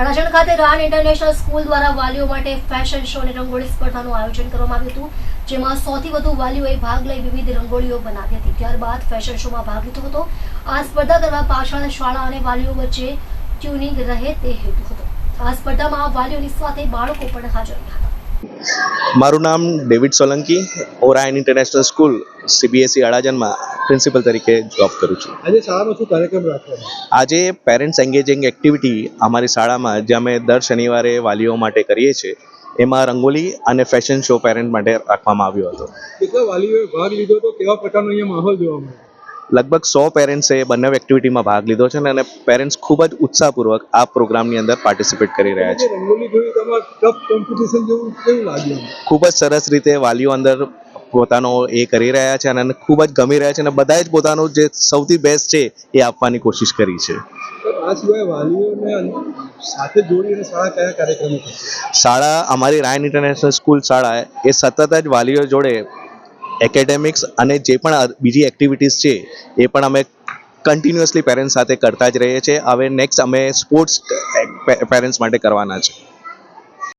અડાજણ ખાતે રાન international school દ્વારા વાલીઓ માટે ફેશન શો અને રંગોળી સ્પર્ધાનું આયોજન કરવામાં આવ્યું હતું, જેમાં સૌથી વધુ વાલીઓએ ભાગ લઈ વિવિધ રંગોળીઓ બનાવી હતી. ત્યારબાદ ફેશન શોમાં ભાગ લીધો હતો. આ સ્પર્ધા કરવા પાછળ શાળા અને વાલીઓ વચ્ચે ટ્યુનિંગ રહે તે હેતુ હતો. આ સ્પર્ધામાં વાલીઓની સાથે બાળકો પણ હાજર રહ્યા મારું નામ David Solanki Orion international school, CBSE અડાજણમાં. Principal તરીકે જોબ કરું છું. આજે શાળામાં શું કાર્યક્રમ રાખવાનો આજે પેરેન્ટ્સ એન્ગેજિંગ એક્ટિવિટી અમારી શાળામાં જે અમે દર શનિવારે વાલીઓ માટે કરીએ છીએ એમાં રંગોલી અને ફેશન શો પેરેન્ટ માટે રાખવામાં આવ્યો હતો. કેટલા વાલીઓએ ભાગ લીધો હતો કેવા પ્રકારનો અહીંયા માહોલ જોવા મળ્યો? લગભગ સો પેરેન્ટ્સે બંને એક્ટિવિટીમાં ભાગ લીધો છે અને પેરેન્ટ્સ ખૂબ જ ઉત્સાહપૂર્વક આ પ્રોગ્રામની અંદર પાર્ટિસિપેટ કરી રહ્યા છે. રંગોલી જોઈ તમારે ટફ કોમ્પિટિશન જેવું કેવું લાગ્યું? ખૂબ જ સરસ રીતે વાલીઓ અંદર પોતાનો એ કરી રહ્યા છે અને ખૂબ જ ગમી રહ્યા છે અને બધાએ જ પોતાનું જે સૌથી બેસ્ટ છે એ આપવાની કોશિશ કરી છે. આ સિવાય વાલીઓને સાથે જોડીને શાળા કયા કાર્યક્રમો શાળા અમારી રાયન ઇન્ટરનેશનલ સ્કૂલ શાળા એ સતત જ વાલીઓ જોડે એકેડેમિક્સ અને જે પણ બીજી એક્ટિવિટીઝ છે એ પણ અમે કન્ટિન્યુઅસલી પેરેન્ટ્સ સાથે કરતા જ રહીએ છીએ. હવે નેક્સ્ટ અમે સ્પોર્ટ્સ પેરેન્ટ્સ માટે કરવાના છે.